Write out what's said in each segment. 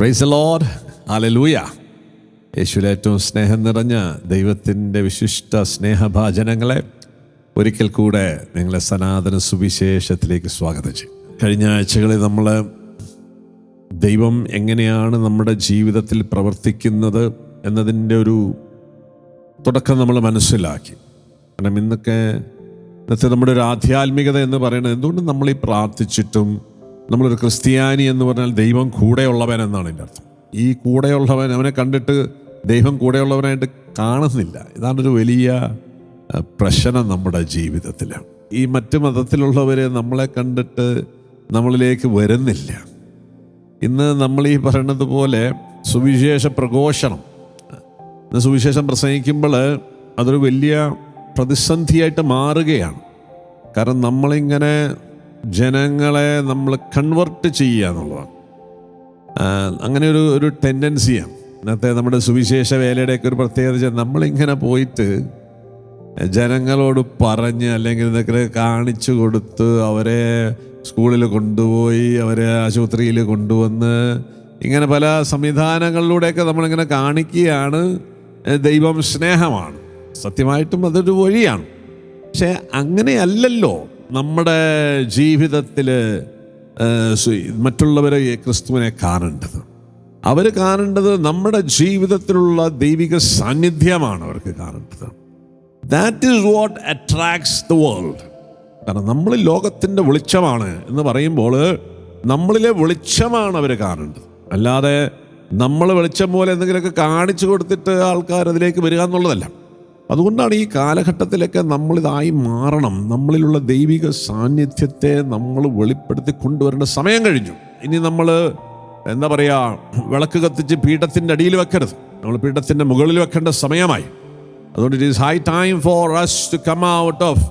Price load hallelujah യേശുവിൽ ഏറ്റവും സ്നേഹം നിറഞ്ഞ ദൈവത്തിന്റെ വിശിഷ്ട സ്നേഹഭാചനങ്ങളെ ഒരിക്കൽ കൂടെ നിങ്ങളെ സനാതന സുവിശേഷത്തിലേക്ക് സ്വാഗതം ചെയ്യും. കഴിഞ്ഞ ആഴ്ചകളിൽ നമ്മൾ ദൈവം എങ്ങനെയാണ് നമ്മുടെ ജീവിതത്തിൽ പ്രവർത്തിക്കുന്നത് എന്നതിന്റെ ഒരു തുടക്കം നമ്മൾ മനസ്സിലാക്കി. കാരണം ഇന്നൊക്കെ ഇന്നത്തെ നമ്മുടെ ഒരു ആധ്യാത്മികത എന്ന് പറയുന്നത് എന്തുകൊണ്ട് നമ്മൾ ഈ പ്രാർത്ഥിച്ചിട്ടും നമ്മളൊരു ക്രിസ്ത്യാനി എന്ന് പറഞ്ഞാൽ ദൈവം കൂടെയുള്ളവൻ എന്നാണ് എന്റെ അർത്ഥം. ഈ കൂടെയുള്ളവൻ അവനെ കണ്ടിട്ട് ദൈവം കൂടെയുള്ളവനായിട്ട് കാണുന്നില്ല. ഇതാണ് ഒരു വലിയ പ്രശ്നം നമ്മുടെ ജീവിതത്തിൽ ഈ മറ്റ് മതത്തിലുള്ളവരെ നമ്മളെ കണ്ടിട്ട് നമ്മളിലേക്ക് വരുന്നില്ല. ഇന്ന് നമ്മൾ ഈ പറയുന്നത് പോലെ സുവിശേഷ പ്രഘോഷണം. സുവിശേഷം പ്രസംഗിക്കുമ്പോൾ അതൊരു വലിയ പ്രതിസന്ധിയായിട്ട് മാറുകയാണ്. കാരണം നമ്മളിങ്ങനെ ജനങ്ങളെ നമ്മൾ കൺവെർട്ട് ചെയ്യുക എന്നുള്ളതാണ്. അങ്ങനെ ഒരു ഒരു ടെൻഡൻസിയാണ് ഇന്നത്തെ നമ്മുടെ സുവിശേഷ വേലയുടെയൊക്കെ ഒരു പ്രത്യേകത നമ്മളിങ്ങനെ പോയിട്ട് ജനങ്ങളോട് പറഞ്ഞ് അല്ലെങ്കിൽ ഇതൊക്കെ കാണിച്ചു കൊടുത്ത് അവരെ സ്കൂളിൽ കൊണ്ടുപോയി അവരെ ആശുപത്രിയിൽ കൊണ്ടുവന്ന് ഇങ്ങനെ പല സംവിധാനങ്ങളിലൂടെയൊക്കെ നമ്മളിങ്ങനെ കാണിക്കുകയാണ്. ദൈവം സ്നേഹമാണ്. സത്യമായിട്ടും അതൊരു വഴിയാണ്. പക്ഷെ അങ്ങനെയല്ലല്ലോ നമ്മുടെ ജീവിതത്തിൽ മറ്റുള്ളവരെ ക്രിസ്തുവിനെ കാണേണ്ടത്. അവർ കാണേണ്ടത് നമ്മുടെ ജീവിതത്തിലുള്ള ദൈവിക സാന്നിധ്യമാണ് അവർക്ക് കാണേണ്ടത്. That is what attracts the world കാരണം നമ്മൾ ലോകത്തിന്റെ വെളിച്ചമാണ് എന്ന് പറയുമ്പോൾ നമ്മളിലെ വെളിച്ചമാണ് അവർ കാണേണ്ടത്. അല്ലാതെ നമ്മൾ വെളിച്ചം പോലെ എന്തെങ്കിലുമൊക്കെ കാണിച്ചു കൊടുത്തിട്ട് ആൾക്കാർ അതിലേക്ക് വരിക എന്നുള്ളതല്ല. അതുകൊണ്ടാണ് ഈ കാലഘട്ടത്തിലൊക്കെ നമ്മളിതായി മാറണം. നമ്മളിലുള്ള ദൈവിക സാന്നിധ്യത്തെ നമ്മൾ വെളിപ്പെടുത്തി കൊണ്ടുവരേണ്ട സമയം കഴിഞ്ഞു. ഇനി നമ്മൾ എന്താ പറയുക വിളക്ക് കത്തിച്ച് പീഠത്തിന്റെ അടിയിൽ വെക്കരുത്. നമ്മൾ പീഠത്തിന്റെ മുകളിൽ വെക്കേണ്ട സമയമായി. അതുകൊണ്ട് it is high time for us to come out of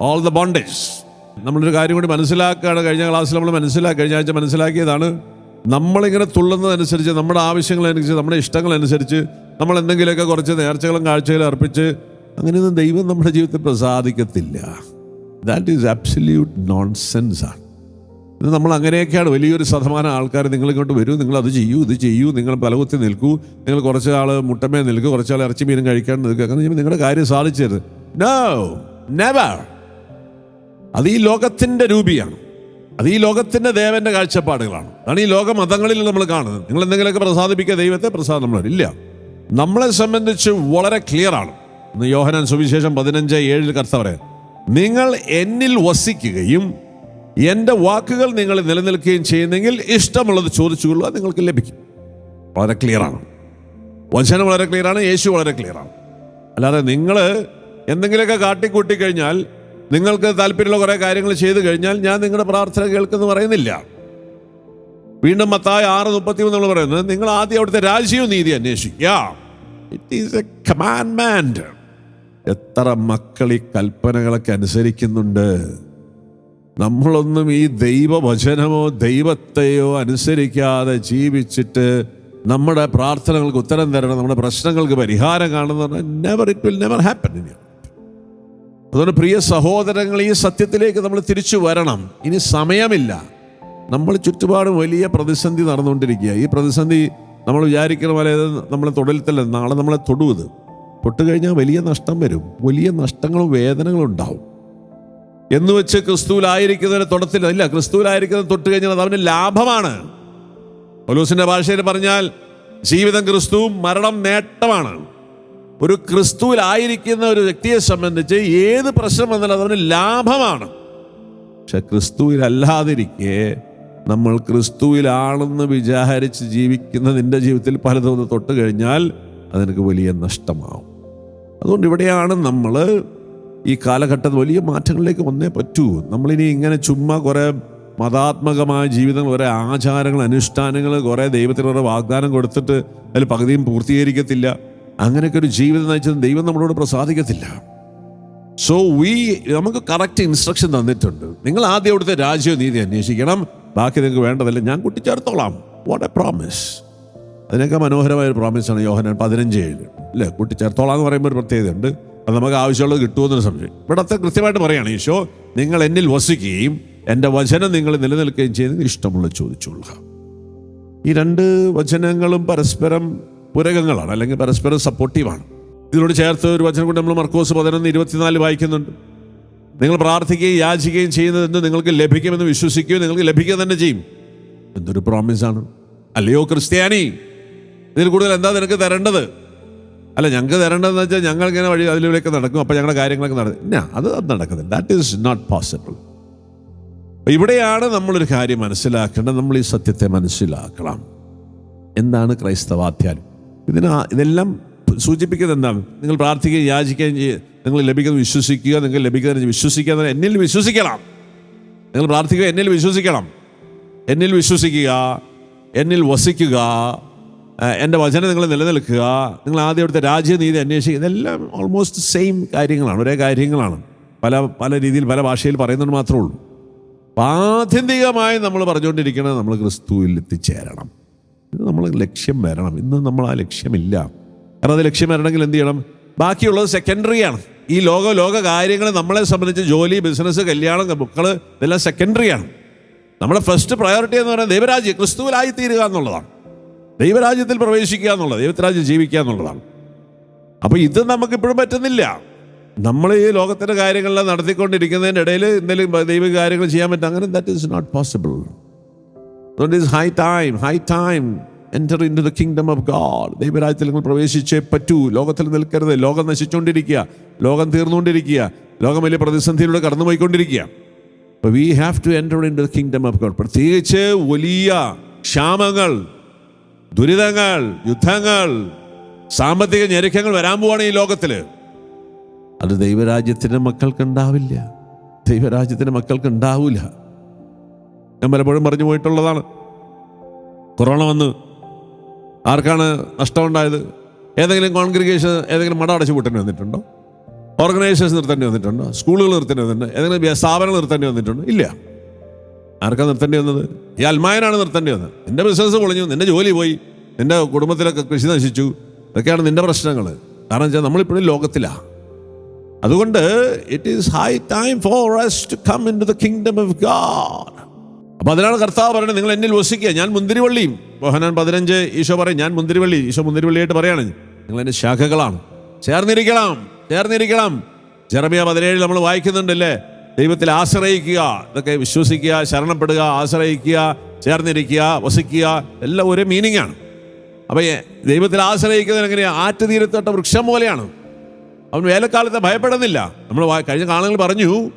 all the bondage നമ്മളൊരു കാര്യം കൂടി മനസ്സിലാക്കുകയാണ്. കഴിഞ്ഞ ക്ലാസ്സിൽ നമ്മൾ മനസ്സിലാക്കി കഴിഞ്ഞ ആഴ്ച മനസ്സിലാക്കിയതാണ്. നമ്മളിങ്ങനെ തുള്ളുന്നതനുസരിച്ച് നമ്മുടെ ആവശ്യങ്ങളനുസരിച്ച് നമ്മുടെ ഇഷ്ടങ്ങളനുസരിച്ച് നമ്മൾ എന്തെങ്കിലുമൊക്കെ കുറച്ച് നേർച്ചകളും കാഴ്ചകളും അർപ്പിച്ച് അങ്ങനെയൊന്നും ദൈവം നമ്മുടെ ജീവിതത്തിൽ പ്രസാദിക്കത്തില്ല. ദാറ്റ് ഈസ് അബ്സല്യൂട്ട് നോൺസെൻസ് ആണ്. ഇത് നമ്മൾ അങ്ങനെയൊക്കെയാണ് വലിയൊരു ശതമാനം ആൾക്കാർ നിങ്ങളിങ്ങോട്ട് വരൂ നിങ്ങൾ അത് ചെയ്യൂ ഇത് ചെയ്യൂ നിങ്ങൾ പലകുത്തി നിൽക്കൂ നിങ്ങൾ കുറച്ച് ആൾ മുട്ടമേ നിൽക്കൂ കുറച്ച് ആൾ ഇറച്ചി മീനും കഴിക്കാൻ നിൽക്കുക അങ്ങനെ നിങ്ങളുടെ കാര്യം സാധിച്ചത് നോ നെവർ അത് ഈ ലോകത്തിന്റെ രൂപിയാണ്. അത് ഈ ലോകത്തിന്റെ ദേവന്റെ കാഴ്ചപ്പാടുകളാണ്. അതാണ് ഈ ലോക മതങ്ങളിൽ നമ്മൾ കാണുന്നത്. നിങ്ങൾ എന്തെങ്കിലുമൊക്കെ പ്രസാദിപ്പിക്കുക ദൈവത്തെ പ്രസാദം നമ്മൾ ഇല്ല നമ്മളെ സംബന്ധിച്ച് വളരെ ക്ലിയറാണ് ഇന്ന് യോഹനാൻ സുവിശേഷം പതിനഞ്ച് ഏഴിൽ കർത്തവരെ നിങ്ങൾ എന്നിൽ വസിക്കുകയും എന്റെ വാക്കുകൾ നിങ്ങൾ നിലനിൽക്കുകയും ചെയ്യുന്നെങ്കിൽ ഇഷ്ടമുള്ളത് ചോദിച്ചുകൊള്ളുക നിങ്ങൾക്ക് ലഭിക്കും. വളരെ ക്ലിയറാണ് വചനം വളരെ ക്ലിയറാണ് യേശു വളരെ ക്ലിയറാണ് അല്ലാതെ നിങ്ങൾ എന്തെങ്കിലുമൊക്കെ കാട്ടിക്കൂട്ടി കഴിഞ്ഞാൽ നിങ്ങൾക്ക് താല്പര്യമുള്ള കുറേ കാര്യങ്ങൾ ചെയ്തു കഴിഞ്ഞാൽ ഞാൻ നിങ്ങളുടെ പ്രാർത്ഥന കേൾക്കുമെന്ന് പറയുന്നില്ല. വീണ്ടും മത്തായ ആറ് മുപ്പത്തി മൂന്ന് നമ്മൾ പറയുന്നത് നിങ്ങൾ ആദ്യം അവിടുത്തെ രാജ്യവും നീതി അന്വേഷിക്കുക. ഇറ്റ് ഈസ് എ എത്ര മക്കൾ ഈ കൽപ്പനകളൊക്കെ അനുസരിക്കുന്നുണ്ട്? നമ്മളൊന്നും ഈ ദൈവവചനമോ ദൈവത്തെയോ അനുസരിക്കാതെ ജീവിച്ചിട്ട് നമ്മുടെ പ്രാർത്ഥനകൾക്ക് ഉത്തരം തരണം നമ്മുടെ പ്രശ്നങ്ങൾക്ക് പരിഹാരം കാണുന്ന never it will never happen അതുകൊണ്ട് പ്രിയ സഹോദരങ്ങൾ ഈ സത്യത്തിലേക്ക് നമ്മൾ തിരിച്ചു വരണം. ഇനി സമയമില്ല. നമ്മൾ ചുറ്റുപാടും വലിയ പ്രതിസന്ധി നടന്നുകൊണ്ടിരിക്കുക ഈ പ്രതിസന്ധി നമ്മൾ വിചാരിക്കുന്ന പോലെ നമ്മളെ തൊടലത്തല്ല നാളെ നമ്മളെ തൊടുവത്. തൊട്ട് കഴിഞ്ഞാൽ വലിയ നഷ്ടം വരും. വലിയ നഷ്ടങ്ങളും വേദനകളും ഉണ്ടാവും. എന്ന് വെച്ച് ക്രിസ്തുവിലായിരിക്കുന്നതിന് തൊടത്തില്ല. ഇല്ല ക്രിസ്തുവിലായിരിക്കുന്നത് തൊട്ട് കഴിഞ്ഞാൽ അത് അവന് ലാഭമാണ്. പൗലോസിന്റെ ഭാഷയിൽ പറഞ്ഞാൽ ജീവിതം ക്രിസ്തുവും മരണം നേട്ടമാണ്. ഒരു ക്രിസ്തുവിലായിരിക്കുന്ന ഒരു വ്യക്തിയെ സംബന്ധിച്ച് ഏത് പ്രശ്നം വന്നാലും അതവന് ലാഭമാണ്. പക്ഷെ ക്രിസ്തുവിലല്ലാതിരിക്കെ നമ്മൾ ക്രിസ്തുവിലാണെന്ന് വിചാരിച്ച് ജീവിക്കുന്ന നിന്റെ ജീവിതത്തിൽ പലതും ഒന്ന് തൊട്ട് കഴിഞ്ഞാൽ അതിനൊക്കെ വലിയ നഷ്ടമാവും. അതുകൊണ്ട് ഇവിടെയാണ് നമ്മൾ ഈ കാലഘട്ടത്തിൽ വലിയ മാറ്റങ്ങളിലേക്ക് വന്നേ പറ്റൂ. നമ്മളിനി ഇങ്ങനെ ചുമ്മാ കുറേ മതാത്മകമായ ജീവിതം കുറേ ആചാരങ്ങൾ അനുഷ്ഠാനങ്ങൾ കുറേ ദൈവത്തിന് കുറേ വാഗ്ദാനം കൊടുത്തിട്ട് അതിൽ പകുതിയും പൂർത്തീകരിക്കത്തില്ല. അങ്ങനെയൊക്കെ ഒരു ജീവിതം നയിച്ചത് ദൈവം നമ്മളോട് പ്രസാദിക്കത്തില്ല. സോ വി നമുക്ക് കറക്റ്റ് ഇൻസ്ട്രക്ഷൻ തന്നിട്ടുണ്ട്. നിങ്ങൾ ആദ്യം അവിടുത്തെ രാജ്യവും നീതി അന്വേഷിക്കണം. ബാക്കി നിങ്ങൾക്ക് വേണ്ടതല്ല ഞാൻ കൂട്ടിച്ചേർത്തോളാം. വാട്ട് എ പ്രോമിസ് അതിനൊക്കെ മനോഹരമായ ഒരു പ്രോമിസാണ് യോഹനാൻ പതിനഞ്ച് ഏഴ് അല്ലേ? കൂട്ടിച്ചേർത്തോളാം എന്ന് പറയുമ്പോൾ ഒരു പ്രത്യേകതയുണ്ട്. അത് നമുക്ക് ആവശ്യമുള്ളത് കിട്ടുമെന്നൊരു സംശയം. ഇവിടത്തെ കൃത്യമായിട്ട് പറയുകയാണ് ഈശോ നിങ്ങൾ എന്നിൽ വസിക്കുകയും എന്റെ വചനം നിങ്ങൾ നിലനിൽക്കുകയും ചെയ്ത് ഇഷ്ടമുള്ള ചോദിച്ചുകൊള്ളുക. ഈ രണ്ട് വചനങ്ങളും പരസ്പരം പുരകങ്ങളാണ് അല്ലെങ്കിൽ പരസ്പരം സപ്പോർട്ടീവാണ് ഇതിനോട് ചേർത്ത് ഒരു വചനം കൊണ്ട് നമ്മൾ മർക്കോസ് പതിനൊന്ന് ഇരുപത്തിനാല് വായിക്കുന്നുണ്ട്. നിങ്ങൾ പ്രാർത്ഥിക്കുകയും യാചിക്കുകയും ചെയ്യുന്നതെന്ന് നിങ്ങൾക്ക് ലഭിക്കുമെന്ന് വിശ്വസിക്കുകയും നിങ്ങൾക്ക് ലഭിക്കുക തന്നെ ചെയ്യും. എന്തൊരു പ്രോമിസാണ് അല്ലയോ ക്രിസ്ത്യാനി ഇതിൽ കൂടുതൽ എന്താ നിനക്ക് തരേണ്ടത്? അല്ല ഞങ്ങൾക്ക് തരേണ്ടതെന്ന് വെച്ചാൽ ഞങ്ങൾ ഇങ്ങനെ വഴി അതിലൂടെയൊക്കെ നടക്കും. അപ്പോൾ ഞങ്ങളുടെ കാര്യങ്ങളൊക്കെ നടക്കും ഇല്ല അത് നടക്കുന്നില്ല ദാറ്റ് ഈസ് നോട്ട് പോസിബിൾ ഇവിടെയാണ് നമ്മളൊരു കാര്യം മനസ്സിലാക്കേണ്ടത്. നമ്മൾ ഈ സത്യത്തെ മനസ്സിലാക്കണം. എന്താണ് ക്രൈസ്തവാധ്യാനം ഇതിന് ഇതെല്ലാം സൂചിപ്പിക്കുന്നത് എന്താണ് നിങ്ങൾ പ്രാർത്ഥിക്കുകയും യാചിക്കുകയും ചെയ്യുക നിങ്ങൾ ലഭിക്കുന്നത് വിശ്വസിക്കുക നിങ്ങൾ ലഭിക്കുന്നത് വിശ്വസിക്കുക എന്ന് എന്നിൽ വിശ്വസിക്കണം. നിങ്ങൾ പ്രാർത്ഥിക്കുക എന്നിൽ വിശ്വസിക്കണം. എന്നിൽ വിശ്വസിക്കുക എന്നിൽ വസിക്കുക എന്റെ വചനം നിങ്ങൾ നിലനിൽക്കുക നിങ്ങൾ ആദ്യം അവിടുത്തെ രാജ്യനീതി അന്വേഷിക്കുക ഇതെല്ലാം ഓൾമോസ്റ്റ് സെയിം കാര്യങ്ങളാണ് ഒരേ കാര്യങ്ങളാണ്. പല പല രീതിയിൽ പല ഭാഷയിൽ പറയുന്നത് മാത്രമേ ഉള്ളൂ. ആത്യന്തികമായി നമ്മൾ പറഞ്ഞുകൊണ്ടിരിക്കുന്നത് നമ്മൾ ക്രിസ്തുവിൽ എത്തിച്ചേരണം. ഇത് നമ്മൾ ലക്ഷ്യം വരണം. ഇന്ന് നമ്മൾ ആ ലക്ഷ്യമില്ല. കാരണം അത് ലക്ഷ്യം വരണമെങ്കിൽ എന്ത് ചെയ്യണം? ബാക്കിയുള്ളത് സെക്കൻഡറിയാണ് ഈ ലോക ലോക കാര്യങ്ങൾ നമ്മളെ സംബന്ധിച്ച് ജോലി ബിസിനസ് കല്യാണം മക്കൾ ഇതെല്ലാം സെക്കൻഡറിയാണ് നമ്മുടെ ഫസ്റ്റ് പ്രയോറിറ്റി എന്ന് പറയുന്നത് ദൈവരാജ്യം ക്രിസ്തുവിലായി തീരുക എന്നുള്ളതാണ്. ദൈവരാജ്യത്തിൽ പ്രവേശിക്കുക എന്നുള്ളത് ദൈവരാജ്യം ജീവിക്കുക എന്നുള്ളതാണ്. അപ്പോൾ ഇത് നമുക്കിപ്പോഴും പറ്റുന്നില്ല. നമ്മൾ ഈ ലോകത്തിന്റെ കാര്യങ്ങളെല്ലാം നടത്തിക്കൊണ്ടിരിക്കുന്നതിന്റെ ഇടയിൽ എന്തെങ്കിലും ദൈവിക കാര്യങ്ങൾ ചെയ്യാൻ പറ്റും. അങ്ങനെ ദാറ്റ് ഈസ് നോട്ട് പോസിബിൾ അതുകൊണ്ട് is high time high time enter into the kingdom of God ദൈവരാജ്യത്തിൽ നിങ്ങൾ പ്രവേശിച്ചേ പറ്റൂ. ലോകത്തിൽ നിൽക്കരുത്. ലോകം നശിച്ചുകൊണ്ടിരിക്കുക ലോകം തീർന്നുകൊണ്ടിരിക്കുക. ലോകം വലിയ പ്രതിസന്ധിയിലൂടെ കടന്നുപോയിക്കൊണ്ടിരിക്കുക. അപ്പോൾ we have to enter into the kingdom of God പ്രത്യേകിച്ച് വലിയ ക്ഷാമങ്ങൾ ദുരിതങ്ങൾ യുദ്ധങ്ങൾ സാമ്പത്തിക ഞെരുക്കങ്ങൾ വരാൻ പോവാണ് ഈ ലോകത്തിൽ അത് ദൈവരാജ്യത്തിന്റെ മക്കൾക്ക് ഉണ്ടാവില്ല. ദൈവരാജ്യത്തിന്റെ മക്കൾക്ക് ഉണ്ടാവില്ല ഞാൻ പലപ്പോഴും പറഞ്ഞു പോയിട്ടുള്ളതാണ് കൊറോണ വന്ന് ആർക്കാണ് നഷ്ടമുണ്ടായത്? ഏതെങ്കിലും കോൺഗ്രിഗേഷൻ ഏതെങ്കിലും മട അടച്ചു പൂട്ടേണ്ടി വന്നിട്ടുണ്ടോ? ഓർഗനൈസേഷൻ നിർത്തേണ്ടി വന്നിട്ടുണ്ടോ? സ്കൂളുകൾ നിർത്തേണ്ടി വന്നിട്ടുണ്ട്? ഏതെങ്കിലും സ്ഥാപനങ്ങൾ നിർത്തേണ്ടി വന്നിട്ടുണ്ടോ? ഇല്ല. ആർക്കാ നിർത്തേണ്ടി വന്നത്? ഈ അൽമായനാണ് നിർത്തേണ്ടി വന്നത്. നിന്റെ ബിസിനസ് പൊളിഞ്ഞു നിന്റെ ജോലി പോയി നിന്റെ കുടുംബത്തിലൊക്കെ കൃഷി നശിച്ചു. ഇതൊക്കെയാണ് നിന്റെ പ്രശ്നങ്ങൾ. കാരണം വെച്ചാൽ നമ്മളിപ്പോഴും ലോകത്തിലാണ് അതുകൊണ്ട് it is high time for to come into the kingdom of God അപ്പൊ അതിനാണ് കർത്താവ് പറയുന്നത് നിങ്ങൾ എന്നിൽ വസിക്കുക. ഞാൻ മുന്തിരിവള്ളിയും. മോഹനാൻ പതിനഞ്ച് ഈശോ പറയും ഞാൻ മുന്തിരിവള്ളി. ഈശോ മുന്തിരിവള്ളിയായിട്ട് പറയാണ് നിങ്ങൾ എന്റെ ശാഖകളാണ്. ചേർന്നിരിക്കണം ചേർന്നിരിക്കണം. ജെറമിയ പതിനേഴിൽ നമ്മൾ വായിക്കുന്നുണ്ടല്ലേ ദൈവത്തിൽ ആശ്രയിക്കുക ഇതൊക്കെ വിശ്വസിക്കുക ശരണപ്പെടുക ആശ്രയിക്കുക ചേർന്നിരിക്കുക വസിക്കുക എല്ലാം ഒരേ മീനിങ് ആണ്. അപ്പൊ ദൈവത്തിൽ ആശ്രയിക്കുന്നത് എങ്ങനെയാ? ആറ്റുതീരത്തോട്ട വൃക്ഷം പോലെയാണ്. അവൻ വേലക്കാലത്തെ ഭയപ്പെടുന്നില്ല. നമ്മൾ കഴിഞ്ഞ കാലങ്ങൾ പറഞ്ഞു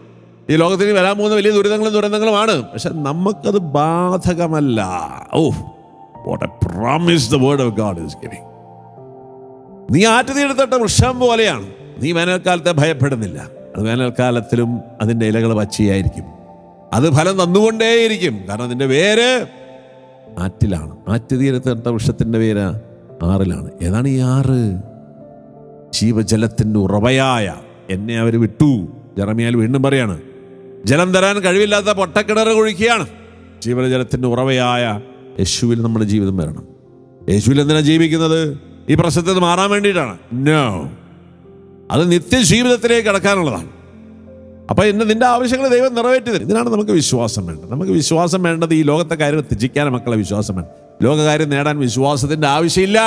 ഈ ലോകത്തിന് വരാൻ പോകുന്ന വലിയ ദുരിതങ്ങളും ദുരന്തങ്ങളുമാണ്. പക്ഷെ നമുക്കത് ബാധകമല്ല. ഓ what a promise the word of God is giving നീ ആറ്റുതീരത്തട്ട വൃക്ഷം പോലെയാണ്. നീ വേനൽക്കാലത്തെ ഭയപ്പെടുന്നില്ല. അത് വേനൽക്കാലത്തിലും അതിന്റെ ഇലകൾ പച്ചയായിരിക്കും. അത് ഫലം തന്നുകൊണ്ടേയിരിക്കും. കാരണം അതിന്റെ വേര് ആറ്റിലാണ്. ആറ്റുതീരത്തെടുത്ത വൃക്ഷത്തിന്റെ പേര് ആറിലാണ്. ഏതാണ് ഈ ആറ്? ജീവജലത്തിന്റെ ഉറവയായ എന്നെ അവർ വിട്ടു. ജറമിയാൽ വീണ്ടും പറയാണ് ജലം തരാൻ കഴിവില്ലാത്ത പൊട്ടക്കിണർ കുഴിക്കുകയാണ്. ജീവജലത്തിന്റെ ഉറവയായ യേശുവിൽ നമ്മുടെ ജീവിതം വരണം. യേശുവിൽ എന്തിനാണ് ജീവിക്കുന്നത്? ഈ പ്രശ്നത്തിൽ മാറാൻ വേണ്ടിയിട്ടാണ്. നോ അത് നിത്യജീവിതത്തിലേക്ക് കടക്കാനുള്ളതാണ്. അപ്പൊ ഇന്ന് നിന്റെ ആവശ്യങ്ങൾ ദൈവം നിറവേറ്റി തരും. ഇതിനാണ് നമുക്ക് വിശ്വാസം വേണ്ടത്. നമുക്ക് വിശ്വാസം വേണ്ടത് ഈ ലോകത്തെ കാര്യം ത്യജിക്കാൻ മക്കളെ വിശ്വാസം വേണം. ലോകകാര്യം നേടാൻ വിശ്വാസത്തിന്റെ ആവശ്യമില്ല.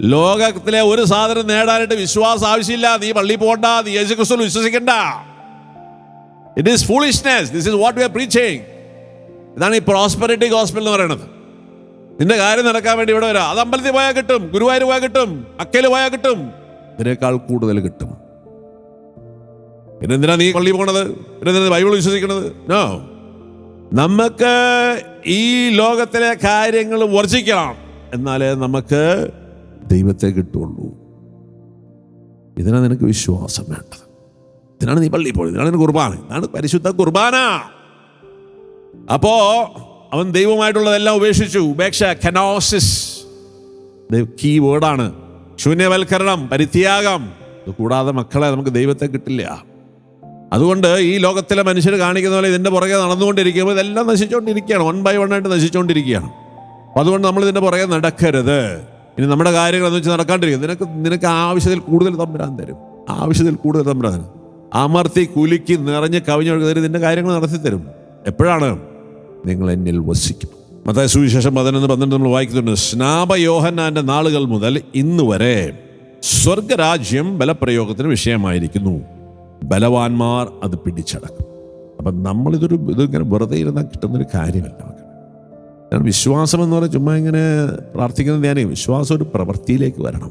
ലോകത്തിലെ ഒരു സാധനം നേടാനായിട്ട് വിശ്വാസം ആവശ്യമില്ല. നീ പള്ളി പോകണ്ട. നീ യേശു ക്രിസ്തു വിശ്വസിക്കണ്ട. It is foolishness this is what we are preaching ഇതാണ് ഈ പ്രോസ്പെറിറ്റി ഗോസ്പൽ എന്ന് പറയുന്നത്. നിന്റെ കാര്യം നടക്കാൻ വേണ്ടി ഇവിടെ വരാം. അത് അമ്പലത്തിൽ പോയാൽ കിട്ടും ഗുരുവായൂർ പോയാൽ കിട്ടും അക്കയിൽ പോയാൽ കിട്ടും. ഇതിനേക്കാൾ കൂടുതൽ കിട്ടും. പിന്നെ എന്തിനാ നീ പള്ളി പോകണത് പിന്നെ എന്തിനാ ബൈബിൾ വിശ്വസിക്കണത്? നോ നമുക്ക് ഈ ലോകത്തിലെ കാര്യങ്ങൾ വർജിക്കണം. എന്നാലേ നമുക്ക് ദൈവത്തെ കിട്ടുള്ളൂ. ഇതിനാ നിനക്ക് വിശ്വാസം വേണ്ടത്. ഇതിനാണ് നീ പള്ളി പോയത്. ഇതിനാണ് കുർബാന. ഇതാണ് പരിശുദ്ധ കുർബാന. അപ്പോ അവൻ ദൈവമായിട്ടുള്ളതെല്ലാം ഉപേക്ഷിച്ചു. ഉപേക്ഷ കനോസിസ്. കീ വേർഡാണ്. ശൂന്യവൽക്കരണം പരിത്യാഗം. ഇത് കൂടാതെ മക്കളെ നമുക്ക് ദൈവത്തെ കിട്ടില്ല. അതുകൊണ്ട് ഈ ലോകത്തിലെ മനുഷ്യർ കാണിക്കുന്ന പോലെ ഇതിന്റെ പുറകെ നടന്നുകൊണ്ടിരിക്കുമ്പോൾ ഇതെല്ലാം നശിച്ചുകൊണ്ടിരിക്കുകയാണ് വൺ ബൈ വൺ ആയിട്ട് നശിച്ചുകൊണ്ടിരിക്കുകയാണ് അപ്പോൾ അതുകൊണ്ട് നമ്മൾ ഇതിന്റെ പുറകെ നടക്കരുത്. ഇനി നമ്മുടെ കാര്യങ്ങൾ എന്ന് വെച്ച് നടക്കാണ്ടിരിക്കും നിനക്ക് നിനക്ക് ആവശ്യത്തിൽ കൂടുതൽ തമ്പുരാൻ തരും. ആവശ്യത്തിൽ കൂടുതൽ തമ്പുരാൻ തരും. അമർത്തി കുലുക്കി നിറഞ്ഞ് കവിഞ്ഞൊഴുകി തരും. നിന്റെ കാര്യങ്ങൾ നടത്തി തരും. എപ്പോഴാണ്? നിങ്ങൾ എന്നിൽ വസിക്കും. മത്തായ സുവിശേഷം പതിനൊന്ന് പന്ത്രണ്ട് നമ്മൾ വായിക്കുന്നുണ്ട്. സ്നാപയോഹന്നാന്റെ നാളുകൾ മുതൽ ഇന്ന് വരെ സ്വർഗരാജ്യം ബലപ്രയോഗത്തിന് വിഷയമായിരിക്കുന്നു. ബലവാന്മാർ അത് പിടിച്ചടക്കും. അപ്പം നമ്മളിതൊരു ഇതിങ്ങനെ വെറുതെ ഇരുന്നാൽ കിട്ടുന്നൊരു കാര്യമല്ല. കാരണം വിശ്വാസം എന്ന് പറഞ്ഞാൽ ചുമ്മാ ഇങ്ങനെ പ്രാർത്ഥിക്കുന്ന ഞാനേ വിശ്വാസം ഒരു പ്രവൃത്തിയിലേക്ക് വരണം.